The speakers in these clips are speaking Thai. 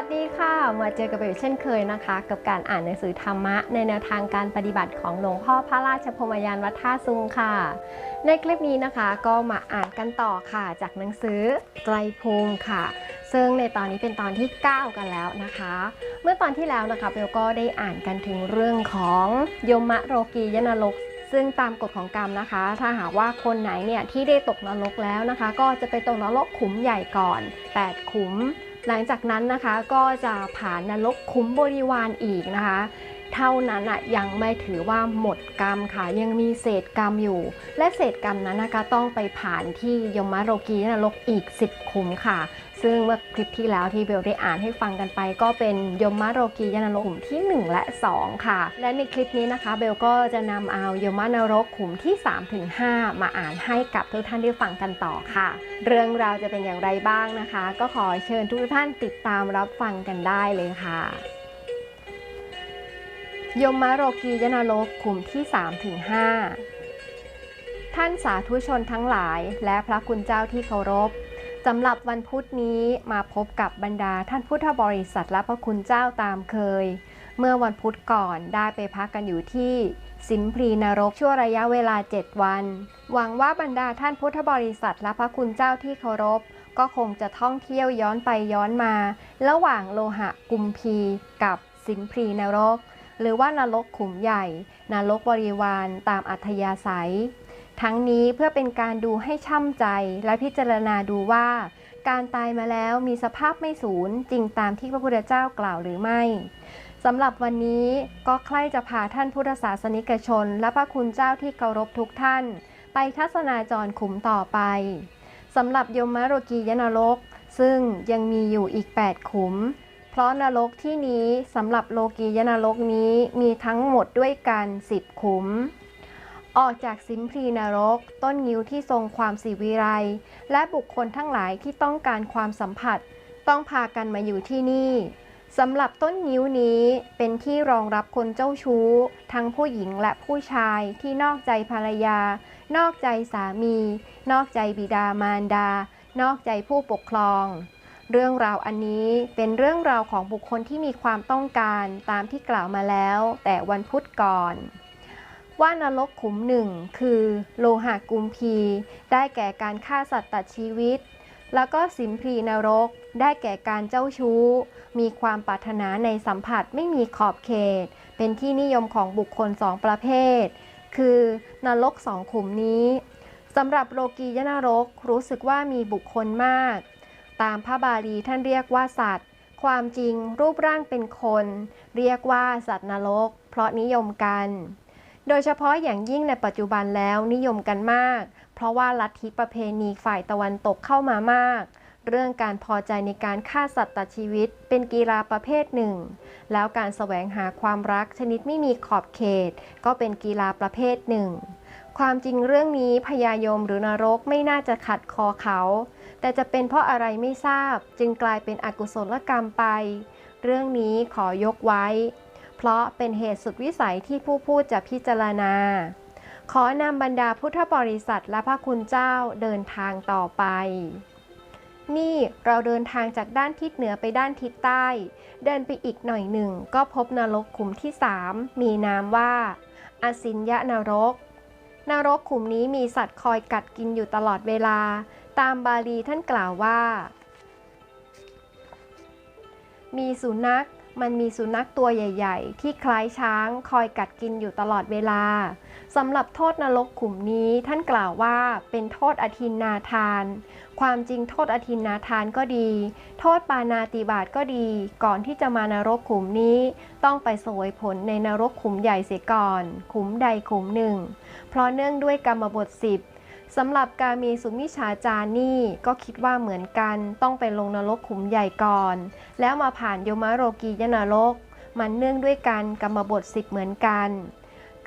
วัสดีค่ะ มาเจอกับเบลเช่นเคยนะคะ กับการอ่านหนังสือธรรมะ ในแนวทางการปฏิบัติของหลวงพ่อพระราชพมยานวัดท่าซุงค่ะ ในคลิปนี้นะคะก็มาอ่านกันต่อค่ะ จากหนังสือไตรภูมิค่ะ ซึ่งในตอนนี้เป็นตอนที่ 9 กันแล้วนะคะ เมื่อตอนที่แล้วนะคะเบลก็ได้อ่านกันถึงเรื่องของยมะโรกียนรกซึ่งตามกฎของกรรมนะคะ ถ้าหากว่าคนไหนเนี่ยที่ได้ตกนรกแล้วนะคะ ก็จะไปตกนรกขุมใหญ่ก่อน 8 ขุม หลังจากนั้นนะคะก็จะผ่านนรกคุ้มบริวารอีกนะคะ เท่านั้นอะยังไม่ถือว่าหมดกรรมค่ะ ยังมีเศษกรรมอยู่ และเศษกรรมนั้นนะคะต้องไปผ่านที่ยมโรกีนรกอีก 10ขุมค่ะ ซึ่งเมื่อคลิปที่แล้วที่เบลได้อ่านให้ฟังกันไป ก็เป็นยมโรกียนรกขุมที่ 1 และ 2 ค่ะ และในคลิปนี้นะคะ เบลก็จะนำเอายมนรกขุมที่ 3-5มาอ่านให้กับทุกท่านได้ฟังกันต่อค่ะ เรื่องราวจะเป็นอย่างไรบ้างนะคะ ก็ขอเชิญทุกท่านติดตามรับฟังกันได้เลยค่ะ ยมมโรกียนรกขุมที่3-5ท่านสาธุชนทั้งหลายและพระคุณเจ้าที่เคารพสำหรับวันพุธนี้มาพบกับบรรดาท่านพุทธบริษัทและพระคุณเจ้าตามเคย เมื่อวันพุธก่อนได้ไปพักกันอยู่ที่สิมพลีนรกชั่วระยะเวลา 7 วัน หวังว่าบรรดาท่านพุทธบริษัทและพระคุณเจ้าที่เคารพ ก็คงจะท่องเที่ยวย้อนไปย้อนมา ระหว่างโลหะกุมพีกับสิมพลีนรก หรือว่านรกขุมใหญ่ นรกบริวารตามอัธยาศัย ทั้งนี้เพื่อเป็นการดูให้ช่ำใจและพิจารณาดูว่า การตายมาแล้วมีสภาพไม่สูญจริงตามที่พระพุทธเจ้ากล่าวหรือไม่สำหรับวันนี้ก็ใคร่จะพาท่านพุทธศาสนิกชน และพระคุณเจ้าที่เคารพทุกท่าน ไปทัศนาจรขุมต่อไปสำหรับยมโรกียนรก ซึ่งยังมีอยู่อีก 8 ขุม เพราะนรกที่นี้สำหรับโลกียนรกนี้มีทั้งหมดด้วยกัน10ขุม ออกจากสิมพลีนรก ต้นงิ้วที่ทรงความสีวิไลและบุคคลทั้งหลายที่ต้องการความสัมผัส ต้องพากันมาอยู่ที่นี่สำหรับต้นงิ้วนี้เป็นที่รองรับคนเจ้าชู้ ทั้งผู้หญิงและผู้ชายที่นอกใจภรรยา นอกใจสามี นอกใจบิดามารดา นอกใจผู้ปกครอง เรื่องราวอันนี้เป็นเรื่องราวของบุคคลที่มีความต้องการตามที่กล่าวมาแล้ว แต่วันพุธก่อน ว่านรกขุมหนึ่งคือ โลหะกุมพี ได้แก่การฆ่าสัตว์ตัดชีวิต แล้วก็สิมพีนรก ได้แก่การเจ้าชู้ มีความปรารถนาในสัมผัสไม่มีขอบเขต เป็นที่นิยมของบุคคลสองประเภท คือนรกสองขุมนี้สำหรับโลกียนรกรู้สึกว่ามีบุคคลมาก ตามพระบาลีท่านเรียกว่าสัตว์ ความจริงรูปร่างเป็นคน เรียกว่าสัตว์นรก เพราะนิยมกัน โดยเฉพาะอย่างยิ่งในปัจจุบันแล้วนิยมกันมาก เพราะว่าลัทธิประเพณีฝ่ายตะวันตกเข้ามามาก เรื่องการพอใจในการฆ่าสัตว์ตัดชีวิต เป็นกีฬาประเภทหนึ่ง แล้วการแสวงหาความรักชนิดไม่มีขอบเขต ก็เป็นกีฬาประเภทหนึ่งความจริงเรื่องนี้พญายมหรือนรกไม่น่าจะขัดคอเขา แต่จะเป็นเพราะอะไรไม่ทราบจึงกลายเป็นอกุศลกรรมไป เรื่องนี้ขอยกไว้ เพราะเป็นเหตุสุดวิสัยที่ผู้พูดจะพิจารณา ขอนำบรรดาพุทธบริษัทและพระคุณเจ้าเดินทางต่อไป นี่เราเดินทางจากด้านทิศเหนือไปด้านทิศใต้ เดินไปอีกหน่อยหนึ่ง ก็พบนรกขุมที่สามมีนามว่า อสินยะนรกนรกขุมนี้มีสัตว์คอยกัดกินอยู่ตลอดเวลา ตามบาลีท่านกล่าวว่า มีสุนัขมันมีสุนัขตัวใหญ่ ๆ ที่คล้ายช้างคอยกัดกินอยู่ตลอดเวลาสำหรับโทษนรกขุมนี้ท่านกล่าวว่าเป็นโทษอทินนาทาน ความจริงโทษอทินนาทานก็ดี โทษปานาติบาตก็ดี ก่อนที่จะมานรกขุมนี้ ต้องไปสวยผลในนรกขุมใหญ่เสียก่อน ขุมใดขุมหนึ่ง เพราะเนื่องด้วยกรรมบทสิบ สำหรับการมีสุมิชาจานี่ก็คิดว่าเหมือนกันต้องไปลงนรกขุมใหญ่ก่อน แล้วมาผ่านโยมโรกียนรก มันเนื่องด้วยกันกรรมบทสิบเหมือนกัน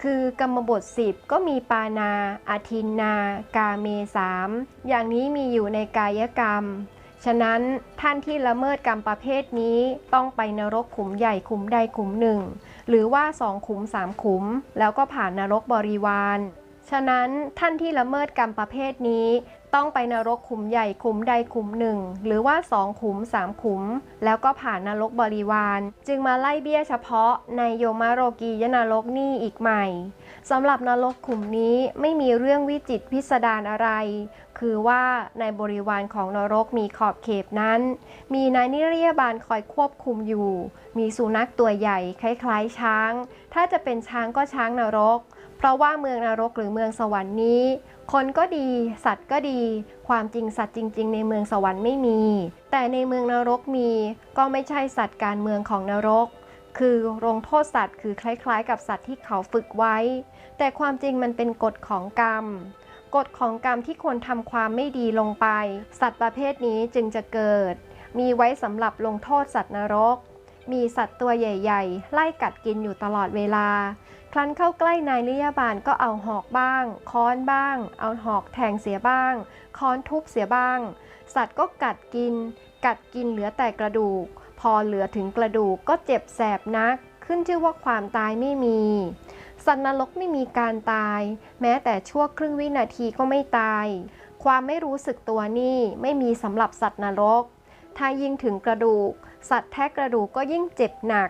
คือกรรมบทสิบก็มีปานาอาทินนา กาเมสามอย่างนี้มีอยู่ในกายกรรม ฉะนั้นท่านที่ละเมิดกรรมประเภทนี้ต้องไปนรกขุมใหญ่ขุมใดขุมหนึ่ง หรือว่าสองขุมสามขุม แล้วก็ผ่านนรกบริวาร ฉะนั้นท่านที่ละเมิดกรรมประเภทนี้ ต้องไปนรกขุมใหญ่ขุมใดขุมหนึ่ง หรือว่าสองขุมสามขุม แล้วก็ผ่านนรกบริวาร จึงมาไล่เบี้ยเฉพาะในโยมโรกียนรกนี่อีกใหม่สำหรับนรกขุมนี้ไม่มีเรื่องวิจิตพิสดารอะไร คือว่าในบริวารของนรกมีขอบเขตนั้น มีนายนิรยาบาลคอยควบคุมอยู่ มีสุนัขตัวใหญ่คล้ายๆช้าง ถ้าจะเป็นช้างก็ช้างนรก เพราะว่าเมืองนรกหรือเมืองสวรรค์นี้ คนก็ดี สัตว์ก็ดี ความจริงสัตว์จริง ๆ ในเมืองสวรรค์ไม่มี แต่ในเมืองนรกมี ก็ไม่ใช่สัตว์การเมืองของนรก คือลงโทษสัตว์คือคล้ายๆ กับสัตว์ที่เขาฝึกไว้ แต่ความจริงมันเป็นกฎของกรรมกฎของกรรมที่คนทำความไม่ดีลงไป สัตว์ประเภทนี้จึงจะเกิด มีไว้สำหรับลงโทษสัตว์นรก มีสัตว์ตัวใหญ่ ๆ ไล่กัดกินอยู่ตลอดเวลา ครั้นเข้าใกล้นายนิยาบาลก็เอาหอกบ้าง ค้อนบ้าง เอาหอกแทงเสียบ้าง ค้อนทุบเสียบ้าง สัตว์ก็กัดกิน กัดกินเหลือแต่กระดูก พอเหลือถึงกระดูกก็เจ็บแสบนัก ขึ้นชื่อว่าความตายไม่มี สัตว์นรกไม่มีการตาย แม้แต่ชั่วครึ่งวินาทีก็ไม่ตาย ความไม่รู้สึกตัวนี่ไม่มีสำหรับสัตว์นรก ถ้ายิ่งถึงกระดูก สัตว์แทะกระดูกก็ยิ่งเจ็บหนัก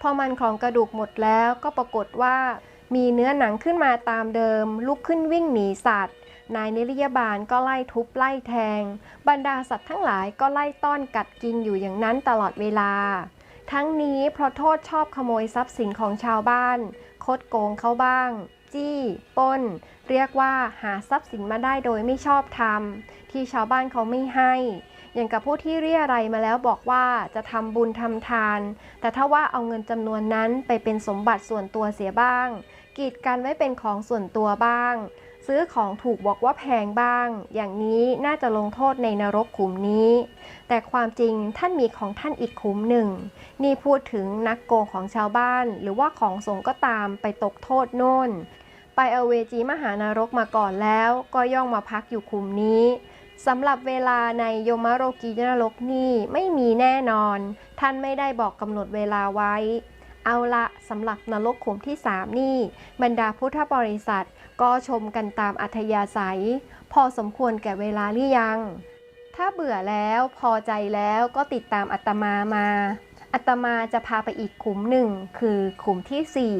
พอมันของกระดูกหมดแล้วก็ปรากฏว่า มีเนื้อหนังขึ้นมาตามเดิม ลุกขึ้นวิ่งหนีสัตว์ นายนิรยาบาลก็ไล่ทุบไล่แทง บรรดาสัตว์ทั้งหลายก็ไล่ต้อนกัดกินอยู่อย่างนั้นตลอดเวลา ทั้งนี้เพราะโทษชอบขโมยทรัพย์สินของชาวบ้าน คดโกงเขาบ้าง จี้ป้น เรียกว่าหาทรัพย์สินมาได้โดยไม่ชอบธรรมที่ชาวบ้านเขาไม่ให้ อย่างกับผู้ที่เรียอะไรมาแล้วบอกว่าจะทำบุญทำทาน แต่ถ้าว่าเอาเงินจำนวนนั้นไปเป็นสมบัติส่วนตัวเสียบ้าง กีดกันไว้เป็นของส่วนตัวบ้าง ซื้อของถูกบอกว่าแพงบ้าง อย่างนี้น่าจะลงโทษในนรกขุมนี้ แต่ความจริงท่านมีของท่านอีกขุมหนึ่ง นี่พูดถึงนักโกงของชาวบ้าน หรือว่าของสงก็ตามไปตกโทษโน่นไปเอาเวจีมหานรกมาก่อนแล้ว ก็ย่องมาพักอยู่คุมนี้ สำหรับเวลาในโยมโรกีนรกนี่ไม่มีแน่นอน ท่านไม่ได้บอกกำหนดเวลาไว้ เอาละสำหรับนรกขุมที่3นี่ บรรดาพุทธบริษัทก็ชมกันตามอัธยาศัย พอสมควรแก่เวลาหรือยัง ถ้าเบื่อแล้วพอใจแล้วก็ติดตามอัตมามา อัตมาจะพาไปอีกขุมหนึ่งคือขุมที่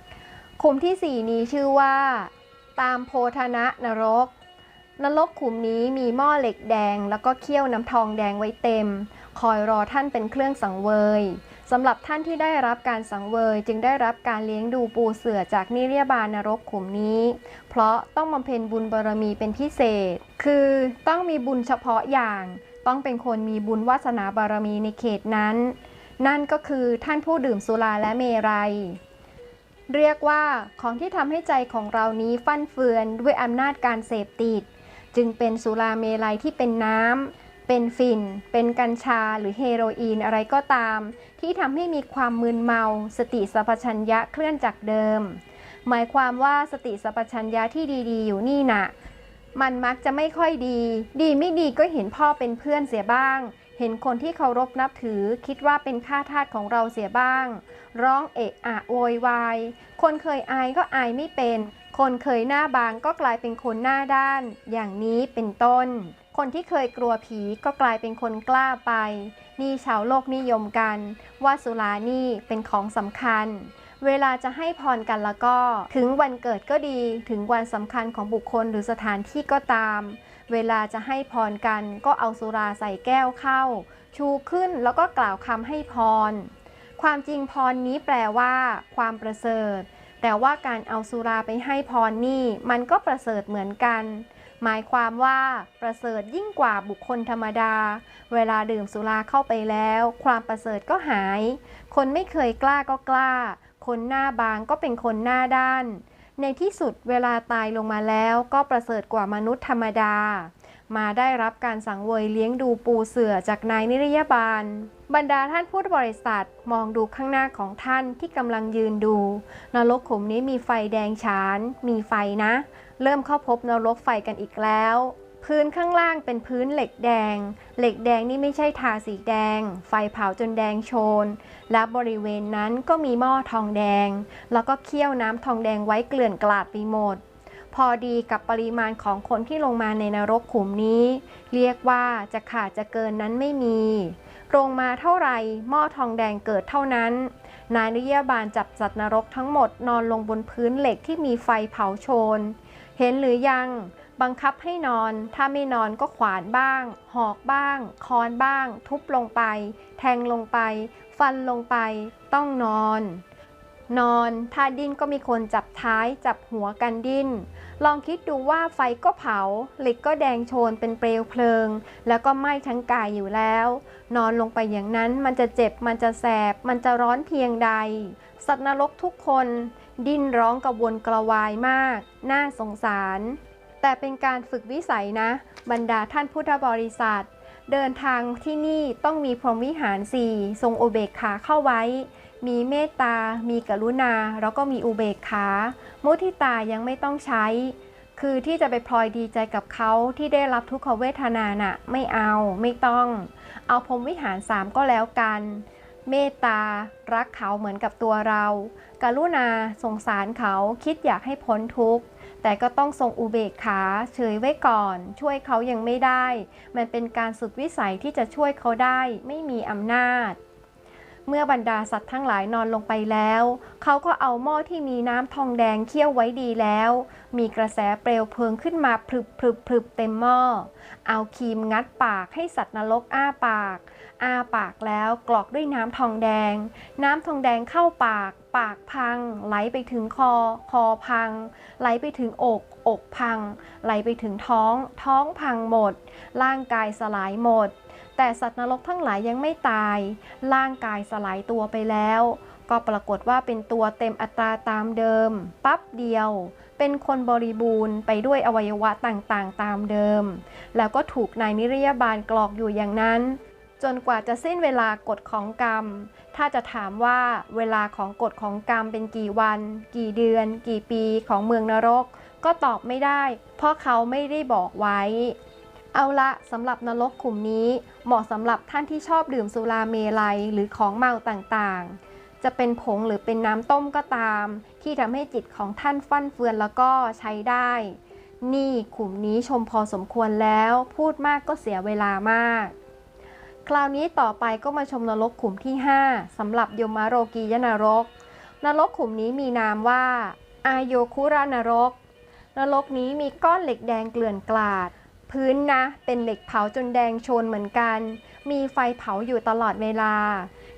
4ขุมที่4นี้ชื่อว่า ตามโพธนะนรก นรกขุมนี้มีหม้อเหล็กแดง แล้วก็เคี่ยวน้ำทองแดงไว้เต็ม คอยรอท่านเป็นเครื่องสังเวยสำหรับท่านที่ได้รับการสังเวยจึงได้รับการเลี้ยงดูปูเสือจากนิเรียบาลนรกขุมนี้ เพราะต้องบำเพ็ญบุญบารมีเป็นพิเศษ คือต้องมีบุญเฉพาะอย่าง ต้องเป็นคนมีบุญวาสนาบารมีในเขตนั้น นั่นก็คือท่านผู้ดื่มสุราและเมรัยเรียกว่าของที่ทำให้ใจของเรานี้ฟั่นเฟือนด้วยอำนาจการเสพติด จึงเป็นสุราเมลัยที่เป็นน้ำ เป็นฝิ่นเป็นกัญชาหรือเฮโรอีนอะไรก็ตาม ที่ทำให้มีความมึนเมา สติสัพชัญญะเคลื่อนจากเดิม หมายความว่าสติสัพชัญญะที่ดีๆ อยู่นี่น่ะมันมักจะไม่ค่อยดี ดีไม่ดีก็เห็นพ่อเป็นเพื่อนเสียบ้าง เห็นคนที่เคารพนับถือ คิดว่าเป็นข้าทาสของเราเสียบ้าง ร้องเอะอะโวยวาย คนเคยอายก็อายไม่เป็น คนเคยหน้าบางก็กลายเป็นคนหน้าด้าน อย่างนี้เป็นต้น คนที่เคยกลัวผีก็กลายเป็นคนกล้าไป นี่ชาวโลกนิยมกัน ว่าสุรานี่เป็นของสำคัญ เวลาจะให้พรกันแล้วก็ ถึงวันเกิดก็ดี ถึงวันสำคัญของบุคคลหรือสถานที่ก็ตาม เวลาจะให้พรกันก็เอาสุราใส่แก้วเข้า ชูขึ้นแล้วก็กล่าวคำให้พร ความจริงพรนี้แปลว่า ความประเสริฐ แต่ว่าการเอาสุราไปให้พรนี่มันก็ประเสริฐเหมือนกัน หมายความว่าประเสริฐยิ่งกว่าบุคคลธรรมดา เวลาดื่มสุราเข้าไปแล้ว ความประเสริฐก็หาย คนไม่เคยกล้าก็กล้า คนหน้าบางก็เป็นคนหน้าด้าน ในที่สุดเวลาตายลงมาแล้วก็ประเสริฐกว่ามนุษย์ธรรมดา มาได้รับการสังเวยเลี้ยงดูปูเสือจากนายนิรยาบาล บรรดาท่านพุทธบริษัทมองดูข้างหน้าของท่านที่กำลังยืนดู นรกขุมนี้มีไฟแดงฉาน มีไฟนะ เริ่มเข้าพบนรกไฟกันอีกแล้วพื้นข้างล่างเป็นพื้นเหล็กแดง เหล็กแดงนี่ไม่ใช่ทาสีแดง ไฟเผาจนแดงโชน และบริเวณนั้นก็มีหม้อทองแดง แล้วก็เคี่ยวน้ำทองแดงไว้เกลื่อนกลาดไปหมด พอดีกับปริมาณของคนที่ลงมาในนรกขุมนี้ เรียกว่าจะขาดจะเกินนั้นไม่มีลงมาเท่าไหร่หม้อทองแดงเกิดเท่านั้น นายนิยบาลจับสัตว์นรกทั้งหมดนอนลงบนพื้นเหล็กที่มีไฟเผาโชน เห็นหรือยังบังคับให้นอน ถ้าไม่นอนก็ขวานบ้าง หอกบ้างคอนบ้าง ทุบลงไป แทงลงไป ฟันลงไป ต้องนอน นอนถ้าดิ้นก็มีคนจับท้ายจับหัวกันดิ้น ลองคิดดูว่าไฟก็เผา เหล็กก็แดงโชนเป็นเปลวเพลิง แล้วก็ไหม้ทั้งกายอยู่แล้ว นอนลงไปอย่างนั้นมันจะเจ็บมันจะแสบ มันจะร้อนเพียงใด สัตว์นรกทุกคน ดิ้นร้องกระวนกระวายมาก น่าสงสาร แต่เป็นการฝึกวิสัยนะ บรรดาท่านพุทธบริษัท เดินทางที่นี่ต้องมีพรหมวิหารสี่ทรงโอเบกขาเข้าไว้ มีเมตตา มีกรุณา แล้วก็มีอุเบกขา มุทิตายังไม่ต้องใช้ คือที่จะไปพลอยดีใจกับเขาที่ได้รับทุกขเวทนาน่ะ ไม่เอา ไม่ต้อง เอาพรมวิหารสามก็แล้วกัน เมตตา รักเขาเหมือนกับตัวเรา กรุณา สงสารเขา คิดอยากให้พ้นทุกข์ แต่ก็ต้องทรงอุเบกขาเฉยไว้ก่อน ช่วยเขายังไม่ได้ มันเป็นการสุดวิสัยที่จะช่วยเขาได้ ไม่มีอำนาจ เมื่อบรรดาสัตว์ทั้งหลายนอนลงไปแล้ว เขาก็เอาหม้อที่มีน้ำทองแดงเคี่ยวไว้ดีแล้ว มีกระแสเปลวเพลิงขึ้นมาพรึบพรึบพรึบเต็มหม้อ เอาครีมงัดปากให้สัตว์นรกอ้าปาก อ้าปากแล้วกรอกด้วยน้ำทองแดง น้ำทองแดงเข้าปาก ปากพัง ไหลไปถึงคอ คอพัง ไหลไปถึงอก อกพัง ไหลไปถึงท้อง ท้องพังหมด ร่างกายสลายหมด แต่สัตว์นรกทั้งหลายยังไม่ตาย ร่างกายสลายตัวไปแล้ว ก็ปรากฏว่าเป็นตัวเต็มอัตราตามเดิม ปั๊บเดียว เป็นคนบริบูรณ์ไปด้วยอวัยวะต่างๆ ตามเดิม แล้วก็ถูกนายนิรยาบาลกรอกอยู่อย่างนั้น จนกว่าจะสิ้นเวลากฎของกรรม ถ้าจะถามว่าเวลาของกฎของกรรมเป็นกี่วัน กี่เดือน กี่ปีของเมืองนรกก็ตอบไม่ได้ เพราะเขาไม่ได้บอกไว้ เอาละสำหรับนรกขุมนี้ เหมาะสำหรับท่านที่ชอบดื่มสุราเมลัยหรือของเมาต่างๆ จะเป็นผงหรือเป็นน้ำต้มก็ตาม ที่ทำให้จิตของท่านฟั่นเฟือนแล้วก็ใช้ได้ นี่ขุมนี้ชมพอสมควรแล้ว พูดมากก็เสียเวลามาก คราวนี้ต่อไปก็มาชมนรกขุมที่ 5สำหรับยมโรกียนรก นรกขุมนี้มีนามว่า อายโยคุรานรก นรกนี้มีก้อนเหล็กแดงเกลื่อนกลาด พื้นนะ เป็นเหล็กเผาจนแดงโชนเหมือนกัน มีไฟเผาอยู่ตลอดเวลา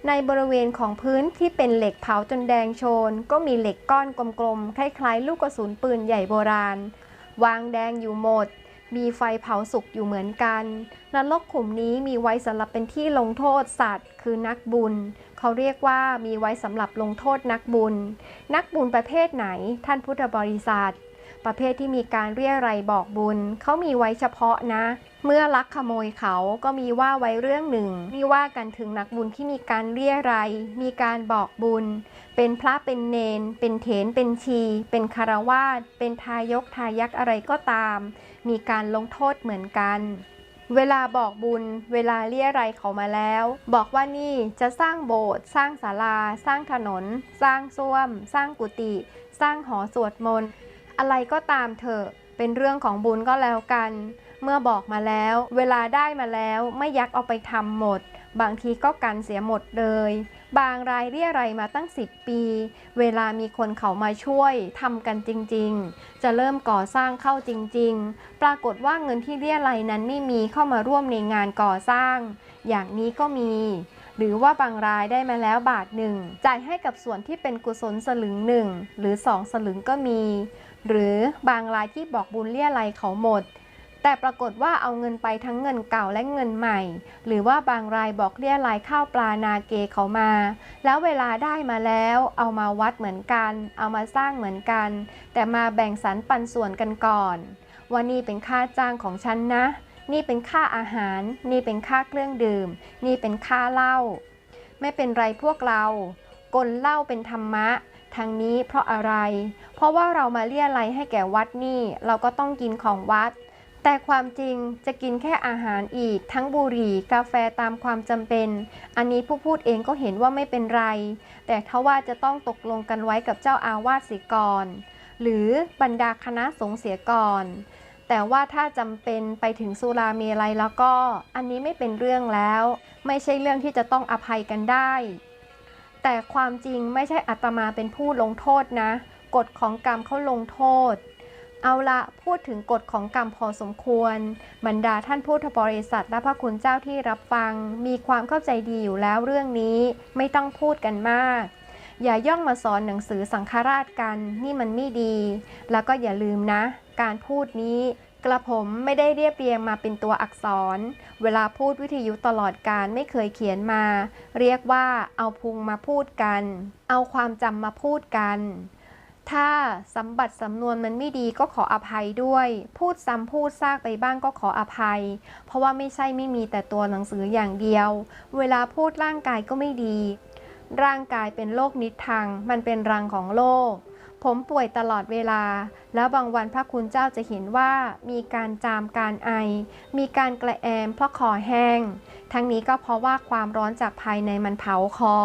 ในบริเวณของพื้นที่เป็นเหล็กเผาจนแดงโชน ก็มีเหล็กก้อนกลมๆ คล้ายๆ ลูกกระสุนปืนใหญ่โบราณ วางแดงอยู่หมด มีไฟเผาสุกอยู่เหมือนกัน นรกขุมนี้มีไว้สำหรับเป็นที่ลงโทษสัตว์ คือนักบุญ เขาเรียกว่ามีไว้สำหรับลงโทษนักบุญ นักบุญประเภทไหน ท่านพุทธบริษัท ประเภทที่มีการเรียอะไรยบอกบุญ เขามีไว้เฉพาะนะ เมื่อลักขโมยเขาก็มีว่าไว้เรื่องหนึ่งนี่ว่ากันถึงนักบุญที่มีการเรียอะไรยมีการบอกบุญ เป็นพระเป็นเนน เป็นเถนเป็นชี เป็นคารวาสเป็นทายกทายักอะไรก็ตาม มีการลงโทษเหมือนกันเวลาบอกบุญ เวลาเรียไรเขามาแล้ว บอกว่านี่จะสร้างโบสถ์สร้างศาลา สร้างถนน สร้างส้วม สร้างกุฏิสร้างหอสวดมนต์ อะไรก็ตามเถอะเป็นเรื่องของบุญก็แล้วกัน เมื่อบอกมาแล้ว เวลาได้มาแล้วไม่ยักเอาไปทำหมด บางทีก็กันเสียหมดเลย บางรายเรียอะไรมาตั้ง 10 ปี เวลามีคนเขามาช่วยทำกันจริงๆ จะเริ่มก่อสร้างเข้าจริงๆ ปรากฏว่าเงินที่เรียอะไรนั้นไม่มีเข้ามาร่วมในงานก่อสร้าง อย่างนี้ก็มีหรือว่าบางรายได้มาแล้วบาทหนึ่งจ่ายให้กับส่วนที่เป็นกุศลสลึงหนึ่งหรือสองสลึงก็มี หรือบางรายที่บอกบุญเรียไรเขาหมด แต่ปรากฏว่าเอาเงินไปทั้งเงินเก่าและเงินใหม่ หรือว่าบางรายบอกเรียไรข้าวปลานาเกเขามา แล้วเวลาได้มาแล้ว เอามาวัดเหมือนกัน เอามาสร้างเหมือนกัน แต่มาแบ่งสรรปันส่วนกันก่อนว่านี่เป็นค่าจ้างของฉันนะ นี่เป็นค่าอาหาร นี่เป็นค่าเครื่องดื่ม นี่เป็นค่าเหล้าไม่เป็นไรพวกเรากลเหล้าเป็นธรรมะ ทางนี้เพราะอะไร เพราะว่าเรามาเรียอะไรให้แก่วัดนี่ เราก็ต้องกินของวัด แต่ความจริงจะกินแค่อาหารอีก ทั้งบุหรี่กาแฟตามความจำเป็น อันนี้ผู้พูดเองก็เห็นว่าไม่เป็นไร แต่ถ้าว่าจะต้องตกลงกันไว้กับเจ้าอาวาสสิก่อน หรือบรรดาคณะสงฆ์เสียก่อน แต่ว่าถ้าจำเป็นไปถึงสุราเมลัยแล้วก็ อันนี้ไม่เป็นเรื่องแล้ว ไม่ใช่เรื่องที่จะต้องอภัยกันได้ แต่ความจริงไม่ใช่อาตมาเป็นผู้ลงโทษนะ กฎของกรรมเขาลงโทษ เอาละพูดถึงกฎของกรรมพอสมควร บรรดาท่านพุทธบริษัทและพระคุณเจ้าที่รับฟัง มีความเข้าใจดีอยู่แล้วเรื่องนี้ไม่ต้องพูดกันมาก อย่าย่องมาสอนหนังสือสังฆราชกันนี่มันไม่ดี แล้วก็อย่าลืมนะ การพูดนี้ กระผมไม่ได้เรียบเรียงมาเป็นตัวอักษร เวลาพูดวิทยุตลอดการไม่เคยเขียนมา เรียกว่าเอาพุงมาพูดกัน เอาความจำมาพูดกัน ถ้าสำบัดสำนวนมันไม่ดีก็ขออภัยด้วย พูดซ้ำพูดซากไปบ้างก็ขออภัย เพราะว่าไม่ใช่ไม่มีแต่ตัวหนังสืออย่างเดียว เวลาพูดร่างกายก็ไม่ดี ร่างกายเป็นโรคนิดทาง มันเป็นรังของโลก ผมป่วยตลอดเวลา แล้วบางวันพระคุณเจ้าจะเห็นว่ามีการจามการไอ มีการกระแอมเพราะคอแห้ง ทั้งนี้ก็เพราะว่าความร้อนจากภายในมันเผาคอ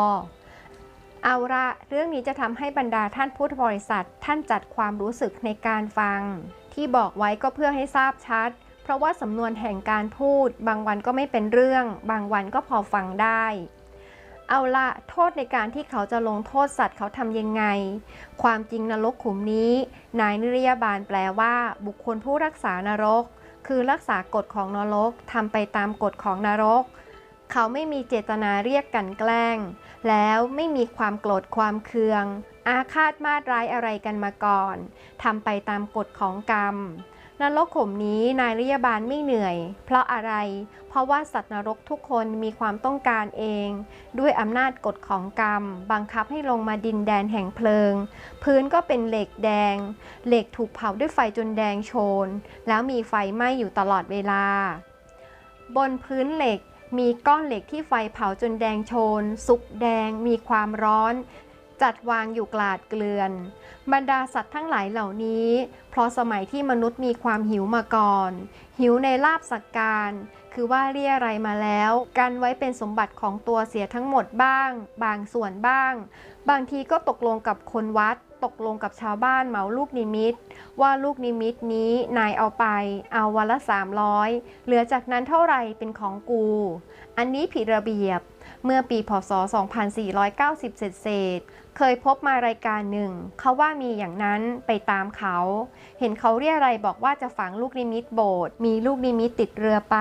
เอาละเรื่องนี้จะทำให้บรรดาท่านพุทธบริษัท ท่านจัดความรู้สึกในการฟัง ที่บอกไว้ก็เพื่อให้ทราบชัด เพราะว่าสำนวนแห่งการพูด บางวันก็ไม่เป็นเรื่อง บางวันก็พอฟังได้ เอาละโทษในการที่เขาจะลงโทษสัตว์เขาทำยังไง ความจริงนรกขุมนี้ นายนิรยาบาลแปลว่า บุคคลผู้รักษานรก คือรักษากฎของนรกทำไปตามกฎของนรก เขาไม่มีเจตนาเรียกกันแกล้ง แล้วไม่มีความโกรธความเคือง อาฆาตมาดร้ายอะไรกันมาก่อนทำไปตามกฎของกรรม นรกขมนี้นายริยาบาลไม่เหนื่อย เพราะอะไร เพราะว่าสัตว์นรกทุกคนมีความต้องการเอง ด้วยอำนาจกฎของกรรม บังคับให้ลงมาดินแดนแห่งเพลิง พื้นก็เป็นเหล็กแดง เหล็กถูกเผาด้วยไฟจนแดงโชน แล้วมีไฟไหม้อยู่ตลอดเวลา บนพื้นเหล็กมีก้อนเหล็กที่ไฟเผาจนแดงโชน สุกแดงมีความร้อน จัดวางอยู่กลาดเกลื่อน บรรดาสัตว์ทั้งหลายเหล่านี้ เพราะสมัยที่มนุษย์มีความหิวมาก่อน หิวในลาบสักการ คือว่าเรียอะไรมาแล้ว กันไว้เป็นสมบัติของตัวเสียทั้งหมดบ้าง บางส่วนบ้าง บางทีก็ตกลงกับคนวัด ตกลงกับชาวบ้านเหมาลูกนิมิต ว่าลูกนิมิตนี้นายเอาไป เอาวันละ 300 เหลือจากนั้นเท่าไหร่เป็นของกู อันนี้ผิดระเบียบ เมื่อปีพศ 2490 เศษเศษ เคยพบมารายการหนึ่ง เขาว่ามีอย่างนั้นไปตามเขา เห็นเขาเรียอะไรบอกว่าจะฝังลูกนิมิตโบสถ์ มีลูกนิมิตติดเรือไป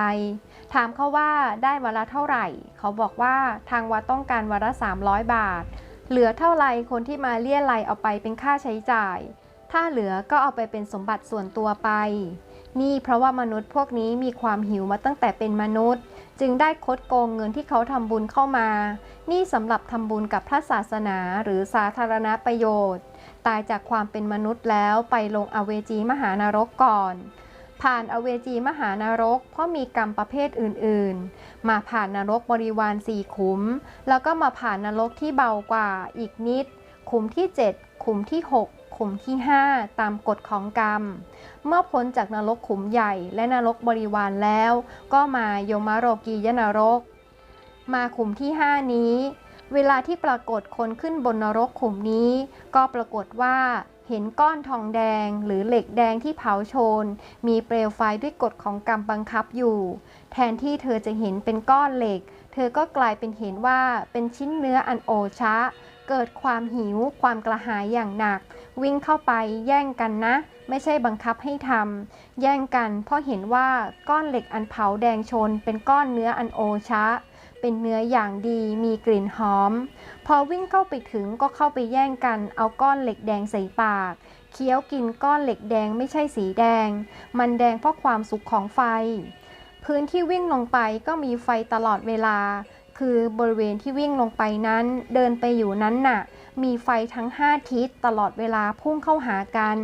ถามเขาว่าได้วันละเท่าไหร่ เขาบอกว่าทางวัดต้องการวันละ 300 บาท เหลือเท่าไรคนที่มาเลี่ยไรเอาไปเป็นค่าใช้จ่าย ถ้าเหลือก็เอาไปเป็นสมบัติส่วนตัวไป นี่เพราะว่ามนุษย์พวกนี้มีความหิวมาตั้งแต่เป็นมนุษย์ จึงได้คดโกงเงินที่เขาทำบุญเข้ามา นี่สำหรับทำบุญกับพระศาสนาหรือสาธารณประโยชน์ ตายจากความเป็นมนุษย์แล้วไปลงอเวจีมหานรกก่อน ผ่านอเวจีมหานรก เพราะมีกรรมประเภทอื่น ๆ มาผ่านนรกบริวารสี่ขุม แล้วก็มาผ่านนรกที่เบากว่าอีกนิด ขุมที่ 7 ขุมที่ 6 ขุมที่ 5 ตามกฎของกรรม เมื่อพ้นจากนรกขุมใหญ่และนรกบริวารแล้ว ก็มาโยมโรกียนรก มาขุมที่ 5 นี้ เวลาที่ปรากฏคนขึ้นบนนรกขุมนี้ ก็ปรากฏว่าเห็นก้อนทองแดงหรือเหล็กแดงที่เผาโชน มีเปลวไฟด้วยกฎของกรรมบังคับอยู่ แทนที่เธอจะเห็นเป็นก้อนเหล็ก เธอก็กลายเป็นเห็นว่าเป็นชิ้นเนื้ออันโอชะ เกิดความหิวความกระหายอย่างหนัก วิ่งเข้าไปแย่งกันนะ ไม่ใช่บังคับให้ทำแย่งกันเพราะเห็นว่าก้อนเหล็กอันเผาแดงชน เป็นก้อนเนื้ออันโอชะ เป็นเนื้ออย่างดีมีกลิ่นหอม พอวิ่งเข้าไปถึงก็เข้าไปแย่งกัน เอาก้อนเหล็กแดงใส่ปากเคี้ยวกินก้อนเหล็กแดงไม่ใช่สีแดง มันแดงเพราะความสุขของไฟ พื้นที่วิ่งลงไปก็มีไฟตลอดเวลา คือบริเวณที่วิ่งลงไปนั้น เดินไปอยู่นั้นน่ะ มีไฟทั้ง 5 ทิศตลอดเวลาพุ่งเข้าหากัน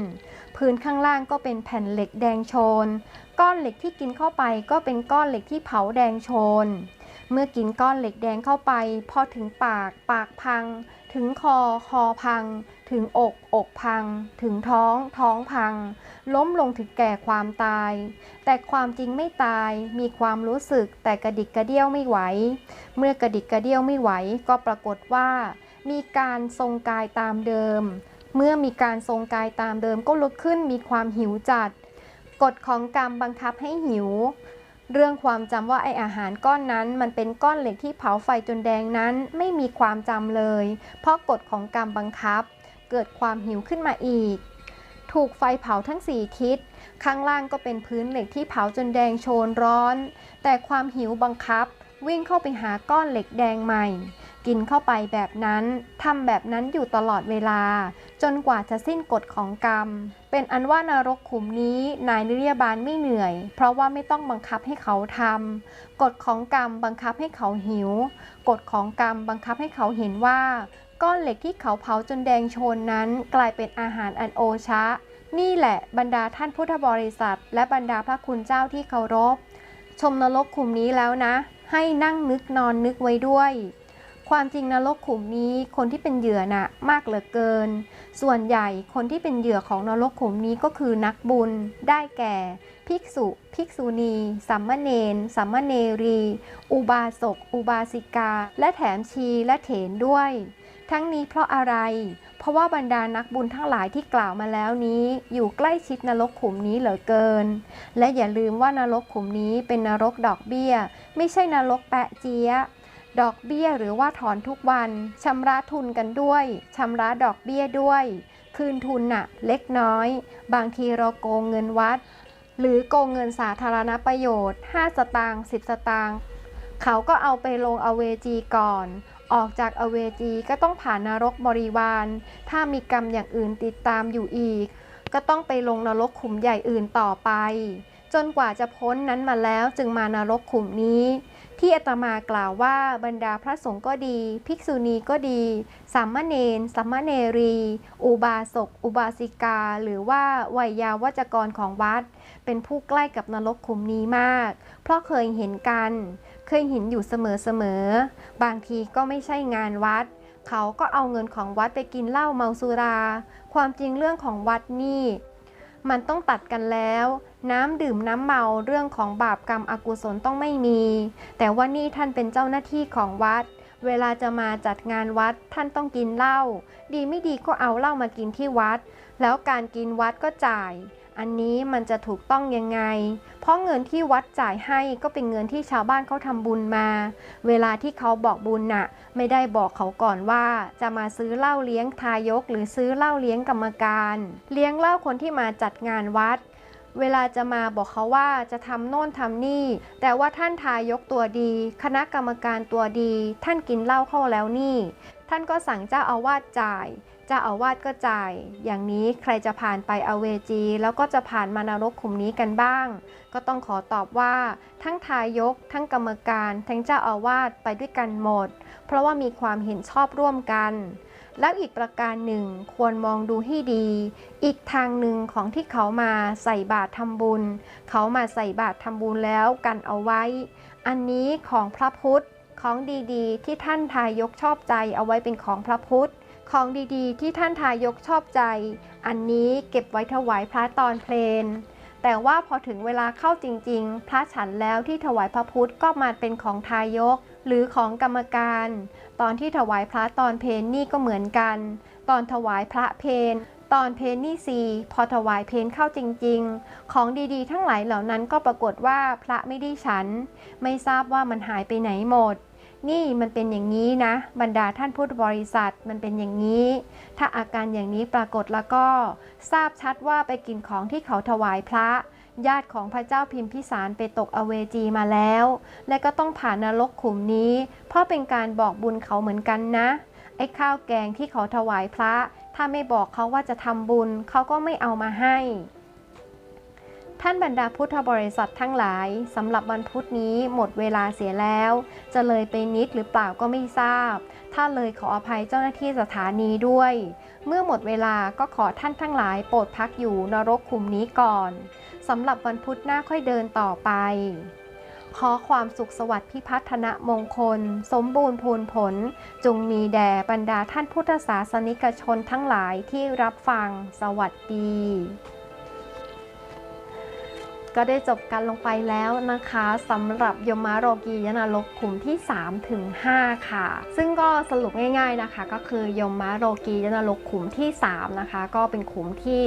พื้นข้างล่างก็เป็นแผ่นเหล็กแดงโชน ก้อนเหล็กที่กินเข้าไปก็เป็นก้อนเหล็กที่เผาแดงโชน เมื่อกินก้อนเหล็กแดงเข้าไป พอถึงปากปากพัง ถึงคอคอพัง ถึงอกอกพัง ถึงท้องท้องพัง ล้มลงถึงแก่ความตาย แต่ความจริงไม่ตาย มีความรู้สึกแต่กระดิกกระเดี้ยวไม่ไหว เมื่อกระดิกกระเดี้ยวไม่ไหวก็ปรากฏว่า มีการทรงกายตามเดิม เมื่อมีการทรงกายตามเดิมก็ลุกขึ้นมีความหิวจัด กฎของกรรมบังคับให้หิว เรื่องความจำว่าไออาหารก้อนนั้นมันเป็นก้อนเหล็กที่เผาไฟจนแดงนั้นไม่มีความจำเลย เพราะกฎของกรรมบังคับ เกิดความหิวขึ้นมาอีก ถูกไฟเผาทั้งสี่ทิศ ข้างล่างก็เป็นพื้นเหล็กที่เผาจนแดงโชนร้อน แต่ความหิวบังคับวิ่งเข้าไปหาก้อนเหล็กแดงใหม่ กินเข้าไปแบบนั้นทำแบบนั้นอยู่ตลอดเวลา จนกว่าจะสิ้นกฎของกรรม เป็นอันว่านรกขุมนี้นายนิรยาบาลไม่เหนื่อย เพราะว่าไม่ต้องบังคับให้เขาทำกฎของกรรมบังคับให้เขาหิว กฎของกรรมบังคับให้เขาเห็นว่า ก้อนเหล็กที่เขาเผาจนแดงโชนนั้น กลายเป็นอาหารอันโอชะ นี่แหละบรรดาท่านพุทธบริษัท และบรรดาพระคุณเจ้าที่เคารพ ชมนรกขุมนี้แล้วนะ ให้นั่งนึกนอนนึกไว้ด้วย ความจริงนรกขุมนี้คนที่เป็นเหยื่อน่ะมากเหลือเกิน ส่วนใหญ่คนที่เป็นเหยื่อของนรกขุมนี้ก็คือนักบุญ ได้แก่ ภิกษุ ภิกษุณีสัมมเนนสัมมเนรี อุบาสก อุบาสิกา และแถมชีและเถนด้วย ทั้งนี้เพราะอะไร เพราะว่าบรรดานักบุญทั้งหลายที่กล่าวมาแล้วนี้ อยู่ใกล้ชิดนรกขุมนี้เหลือเกิน และอย่าลืมว่านรกขุมนี้เป็นนรกดอกเบี้ย ไม่ใช่นรกแปะเจี๊ยะ ดอกเบี้ยหรือว่าถอนทุกวันชำระทุนกันด้วยชำระดอกเบี้ยด้วย คืนทุนน่ะเล็กน้อย บางทีเราโกงเงินวัด หรือโกงเงินสาธารณประโยชน์ 5 สตางค์10 สตางค์เขาก็เอาไปลงอเวจีก่อน ออกจากอเวจีก็ต้องผ่านนรกบริวาร ถ้ามีกรรมอย่างอื่นติดตามอยู่อีก ก็ต้องไปลงนรกขุมใหญ่อื่นต่อไป จนกว่าจะพ้นนั้นมาแล้วจึงมานรกขุมนี้ ที่อาตมากล่าวว่าบรรดาพระสงฆ์ก็ดี ภิกษุณีก็ดี สามเณรสามเณรี อุบาสก อุบาสิกา หรือว่าวัยยาวัจกรของวัด เป็นผู้ใกล้กับนรกขุมนี้มาก เพราะเคยเห็นกัน เคยเห็นอยู่เสมอๆ บางทีก็ไม่ใช่งานวัด เขาก็เอาเงินของวัดไปกินเหล้าเมาสุรา ความจริงเรื่องของวัดนี่ มันต้องตัดกันแล้ว น้ำดื่มน้ำเมาเรื่องของบาปกรรมอกุศลต้องไม่มี แต่ว่านี่ท่านเป็นเจ้าหน้าที่ของวัด เวลาจะมาจัดงานวัดท่านต้องกินเหล้า ดีไม่ดีก็เอาเหล้ามากินที่วัด แล้วการกินวัดก็จ่าย อันนี้มันจะถูกต้องยังไง เพราะเงินที่วัดจ่ายให้ก็เป็นเงินที่ชาวบ้านเขาทำบุญมา เวลาที่เขาบอกบุญน่ะ ไม่ได้บอกเขาก่อนว่า จะมาซื้อเหล้าเลี้ยงทายก หรือซื้อเหล้าเลี้ยงกรรมการ เลี้ยงเหล้าคนที่มาจัดงานวัด เวลาจะมาบอกเขาว่าจะทำโน่นทำนี่ แต่ว่าท่านทายกตัวดี คณะกรรมการตัวดี ท่านกินเหล้าเข้าแล้วนี่ ท่านก็สั่งเจ้าอาวาสจ่ายเจ้าอาวาสก็จ่าย อย่างนี้ใครจะผ่านไปอเวจี แล้วก็จะผ่านมานรกขุมนี้กันบ้าง ก็ต้องขอตอบว่า ทั้งทายก ทั้งกรรมการ ทั้งเจ้าอาวาสไปด้วยกันหมด เพราะว่ามีความเห็นชอบร่วมกัน แล้วอีกประการหนึ่งควรมองดูให้ดี อีกทางหนึ่งของที่เขามาใส่บาตรทำบุญ เขามาใส่บาตรทำบุญแล้วกันเอาไว้ อันนี้ของพระพุทธของดีๆ ที่ท่านทายกชอบใจเอาไว้เป็นของพระพุทธ ของดีๆ ที่ท่านทายกชอบใจ อันนี้เก็บไว้ถวายพระตอนเพลน แต่ว่าพอถึงเวลาเข้าจริง ๆ พระฉันแล้วที่ถวายพระพุทธก็มาเป็นของทายก หรือของกรรมการ ตอนที่ถวายพระตอนเพนนี่ก็เหมือนกัน ตอนถวายพระเพนตอนเพนนี่ซีพอถวายเพนเข้าจริง ๆ ของดีๆ ทั้งหลายเหล่านั้นก็ปรากฏว่าพระไม่ได้ฉัน ไม่ทราบว่ามันหายไปไหนหมด นี่มันเป็นอย่างนี้นะ บรรดาท่านพุทธบริษัทมันเป็นอย่างนี้ ถ้าอาการอย่างนี้ปรากฏแล้วก็ ทราบชัดว่าไปกินของที่เขาถวายพระ ญาติของพระเจ้าพิมพิสารไปตกอเวจีมาแล้ว และก็ต้องผ่านนรกขุมนี้ เพราะเป็นการบอกบุญเขาเหมือนกันนะ ไอ้ข้าวแกงที่เขาถวายพระ ถ้าไม่บอกเขาว่าจะทำบุญเขาก็ไม่เอามาให้ ท่านบรรดาพุทธบริษัททั้งหลายสำหรับวันพุธนี้หมดเวลาเสียแล้ว จะเลยไปนิดหรือเปล่าก็ไม่ทราบ ถ้าเลยขออภัยเจ้าหน้าที่สถานีด้วย เมื่อหมดเวลาก็ขอท่านทั้งหลายโปรดพักอยู่นรกขุมนี้ก่อนสำหรับวันพุธหน้าค่อยเดินต่อไป ขอความสุขสวัสดิ์พิพัฒนมงคล สมบูรณ์พูนผล จงมีแด่บรรดาท่านพุทธศาสนิกชนทั้งหลายที่รับฟัง สวัสดี ก็ได้จบกันลงไปแล้วนะคะสำหรับยมโรกียนรกขุมที่3ถึง5ค่ะ ซึ่งก็สรุปง่าย ๆนะคะ ก็คือยมโรกียนรกขุมที่3นะคะก็เป็นขุมที่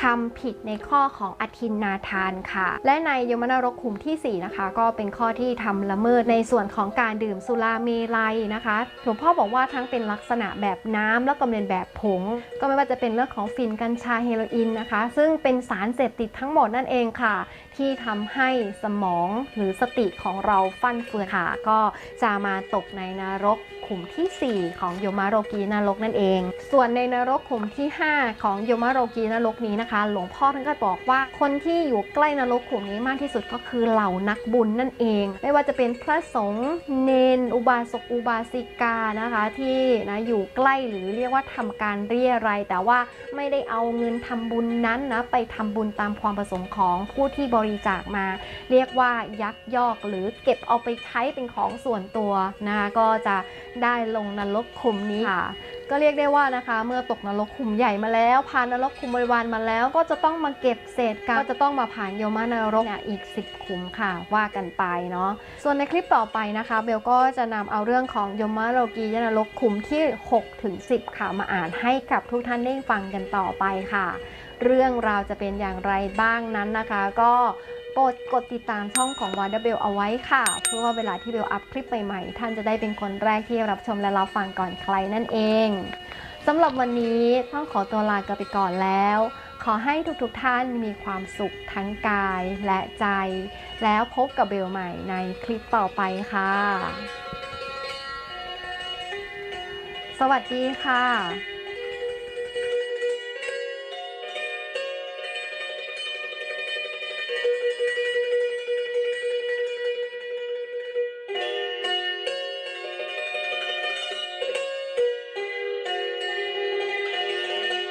ทำผิดในข้อของอธินนาทานค่ะ และในยมนรกขุมทีสี่4 นะคะ ก็เป็นข้อที่ทำละเมิดในส่วนของการดื่มสุราเมลัยนะคะหลวงพ่อบอกว่าทั้งเป็นลักษณะแบบน้ำแล้วก็เป็นแบบผง ก็ไม่ว่าจะเป็นเรื่องของฝิ่นกัญชาเฮโรอีนนะคะ ซึ่งเป็นสารเสพติดทั้งหมดนั่นเองค่ะที่ทำให้สมองหรือสติของเราฟั่นเฟือนค่ะ ก็จะมาตกในนรก ขุมทีสี่ 4 ของโยมาโรกีนรกนั่นเอง ส่วนในนรกขุมที่ 5 ของโยมาโรกีนรกนี้นะคะ หลวงพ่อท่านก็บอกว่าคนที่อยู่ใกล้นรกขุมนี้มากที่สุดก็คือเหล่านักบุญนั่นเอง ไม่ว่าจะเป็นพระสงฆ์เนน อุบาสกอุบาสิกานะคะที่นะอยู่ใกล้หรือเรียกว่าทำการเรียอะไรยแต่ว่าไม่ได้เอาเงินทำบุญนั้นนะไปทำบุญตามความประสงค์ของผู้ที่บริจาคมา เรียกว่ายักยอกหรือเก็บเอาไปใช้เป็นของส่วนตัวนะคะก็จะได้ลงนรกขุมนี้ค่ะก็เรียกได้ว่านะคะ เมื่อตกนรกขุมใหญ่มาแล้วผ่านนรกขุมบริวารมาแล้ว ก็จะต้องมาเก็บเศษกรรมก็จะต้องมาผ่านโยมานรกเนี่ยอีก 10 ขุมค่ะ ว่ากันไปเนาะส่วนในคลิปต่อไปนะคะ เบลก็จะนำเอาเรื่องของโยมานรกียนรกขุมที่6ถึง10 ค่ะมาอ่านให้กับทุกท่านได้ฟังกันต่อไปค่ะ เรื่องราวจะเป็นอย่างไรบ้างนั้นนะคะ ก็โปรดกดติดตามช่องของว a นเดเบลเอาไว้ค่ะ เพื่อว่าเวลาที่เบลอัพคลิปใหม่ๆ ท่านจะได้เป็นคนแรกที่รับชมและรับฟังก่อนใครนั่นเองสำหรับวันนี้ต้องขอตัวลากันไปก่อนแล้ว ขอให้ทุกๆท่านมีความสุขทั้งกายและใจ แล้วพบกับเบลใหม่ในคลิปต่อไปค่ะ สวัสดีค่ะ